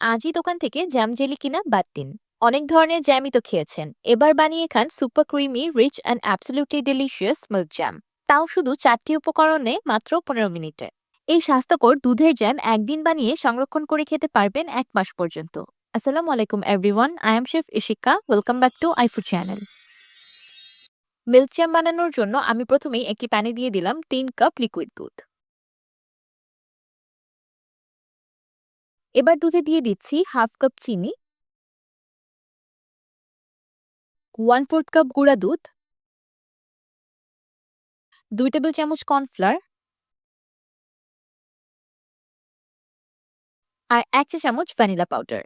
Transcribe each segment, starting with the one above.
আজই দোকান থেকে জ্যাম জেলি কিনা বাদ দিন। অনেক ধরনের জ্যামই তো খেয়েছেন। এবার বানিয়ে খান super creamy, rich and absolutely delicious milk jam. তাও শুধু চারটি উপকরণে মাত্র পনেরো মিনিটে। এই স্বাস্থ্যকর দুধের জ্যাম একদিন বানিয়ে সংরক্ষণ করে খেতে পারবেন এক মাস পর্যন্ত। আসসালামু আলাইকুম, everyone. I am chef Ishika. Welcome back to iFood channel. Milk jam বানানোর জন্য আমি প্রথমেই একটি প্যানে দিয়ে দিলাম তিন কাপ লিকুইড দুধ। এবার দুধে দিয়ে দিচ্ছি হাফ কাপ চিনি। ওয়ান ফোর্থ কাপ গুঁড়া দুধ। দুই টেবিল চামচ কর্নফ্লাওয়ার। আর এক চা চামচ ভ্যানিলা পাউডার।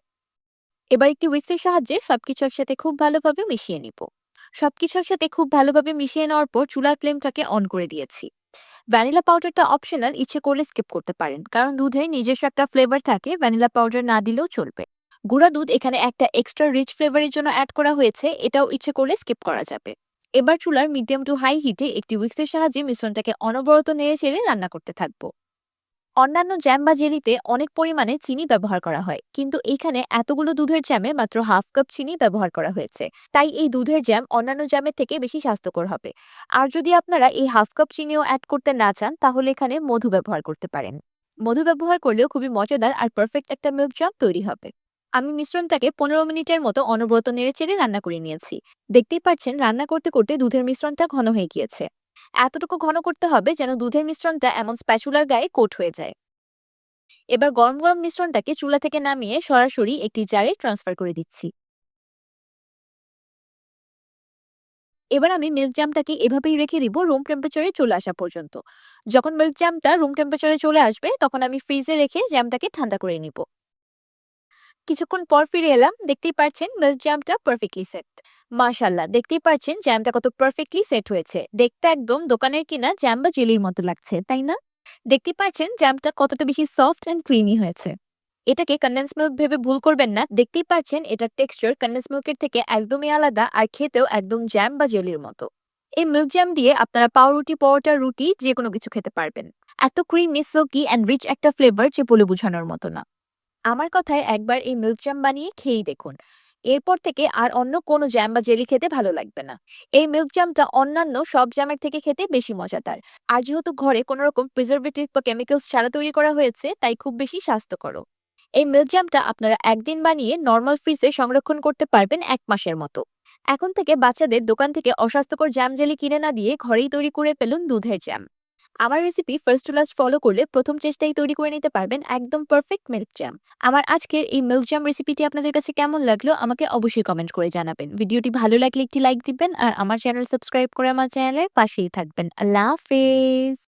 এবার একটি উইক্সের সাহায্যে সবকিছু একসাথে খুব ভালোভাবে মিশিয়ে নিব। সবকিছু একসাথে খুব ভালোভাবে মিশিয়ে নেওয়ার পর চুলার ফ্লেমটাকে অন করে দিয়েছি। ভ্যানিলা পাউডারটা অপশনাল ইচ্ছে করলে স্কিপ করতে পারেন। কারণ দুধের নিজস্ব একটা ফ্লেভার থাকে ভ্যানিলা পাউডার না দিলেও চলবে। গুঁড়া দুধ এখানে একটা এক্সট্রা রিচ ফ্লেভারের জন্য অ্যাড করা হয়েছে, এটাও ইচ্ছে করলে স্কিপ করা যাবে। এবার চুলার মিডিয়াম টু হাই হিটে একটি উইক্সের সাহায্যে মিশ্রণটাকে অনবরত নেড়ে ছেড়ে রান্না করতে থাকব। অন্যান্য জ্যাম বা জেলিতে অনেক পরিমাণে চিনি ব্যবহার করা হয়। কিন্তু এখানে এতগুলো দুধের জ্যামে মাত্র হাফ কাপ চিনি ব্যবহার করা হয়েছে। তাই এই দুধের জ্যাম অন্যান্য জ্যামের থেকে বেশি স্বাস্থ্যকর হবে। আর যদি আপনারা এই হাফ কাপ চিনিও অ্যাড করতে না চান, তাহলে এখানে মধু ব্যবহার করতে পারেন। মধু ব্যবহার করলেও খুবই মজাদার আর পারফেক্ট একটা মিল্ক জ্যাম তৈরি হবে। আমি মিশ্রণটাকে পনেরো মিনিটের মতো অনবরত নেড়ে চেড়ে রান্না করে নিয়েছি। দেখতেই পাচ্ছেন, রান্না করতে করতে দুধের মিশ্রণটা ঘন হয়ে গিয়েছে। এতটুকু ঘন করতে হবে যেন দুধের মিশ্রণটা এমন স্প্যাচুলার গায়ে কোট হয়ে যায়। এবার গরম গরম মিশ্রণটাকে চুলা থেকে নামিয়ে সরাসরি একটি জারে ট্রান্সফার করে দিচ্ছি। এবার আমি মিল্ক জ্যামটাকে এভাবেই রেখে দিব রুম টেম্পারেচারে চলে আসা পর্যন্ত। যখন মিল্ক জামটা রুম টেম্পারেচারে চলে আসবে, তখন আমি ফ্রিজে রেখে জ্যামটাকে ঠান্ডা করে নিব। কিছুক্ষণ পর ফিরে এলাম। দেখতেই পাচ্ছেন মিল্ক জ্যামটা পারফেক্টলি সেট মাশাল্লাহ, দেখতেই পাচ্ছেন জ্যামটা কত পারফেক্টলি সেট হয়েছে। দেখতে একদম দোকানের কিনা জ্যাম বা জেলির মতো লাগছে, তাই না? দেখতেই পাচ্ছেন জ্যামটা কতটা বেশি সফট অ্যান্ড ক্রিমি হয়েছে। এটাকে কন্ডেন্স মিল্ক ভেবে ভুল করবেন না। দেখতেই পাচ্ছেন এটার টেক্সচার কন্ডেন্স মিল্কের থেকে একদমই আলাদা আর খেতেও একদম জ্যাম বা জেলির মতো। এই মিল্ক জ্যাম দিয়ে আপনারা পাউরুটি, পরোটা, রুটি যে কোনো কিছু খেতে পারবেন। এত ক্রিমি সিল্কি অ্যান্ড রিচ একটা ফ্লেভার যে বলে বোঝানোর মতো না। আমার কথায় একবার এই মিল্ক জ্যাম বানিয়ে খেয়েই দেখুন। এরপর থেকে আর অন্য কোনো জ্যাম বা জেলি খেতে ভালো লাগবে না। এই মিল্ক জ্যামটা অন্যান্য সব জ্যামের থেকে খেতে বেশি মজাদার। আর যেহেতু ঘরে কোনো রকম প্রিজারভেটিভ বা কেমিক্যালস ছাড়া তৈরি করা হয়েছে, তাই খুব বেশি স্বাস্থ্যকর এই মিল্ক জ্যামটা আপনারা একদিন বানিয়ে নর্মাল ফ্রিজে সংরক্ষণ করতে পারবেন এক মাসের মতো। এখন থেকে বাচ্চাদের দোকান থেকে অস্বাস্থ্যকর জ্যাম জেলি কিনে না দিয়ে ঘরেই তৈরি করে ফেলুন দুধের জ্যাম আমার recipe first to last follow করলে প্রথম চেষ্টাই তৈরি করে নিতে পারবেন একদম পারফেক্ট মিল্ক জ্যাম আমার আজকের এই মিল্ক জ্যাম রেসিপিটি আপনাদের কাছে কেমন লাগল আমাকে অবশ্যই কমেন্ট করে জানাবেন। ভিডিওটি ভালো লাগলে একটি লাইক দিবেন আর আমার চ্যানেল সাবস্ক্রাইব করে আমার চ্যানেলের পাশেই থাকবেন। আল্লাহ হাফেজ!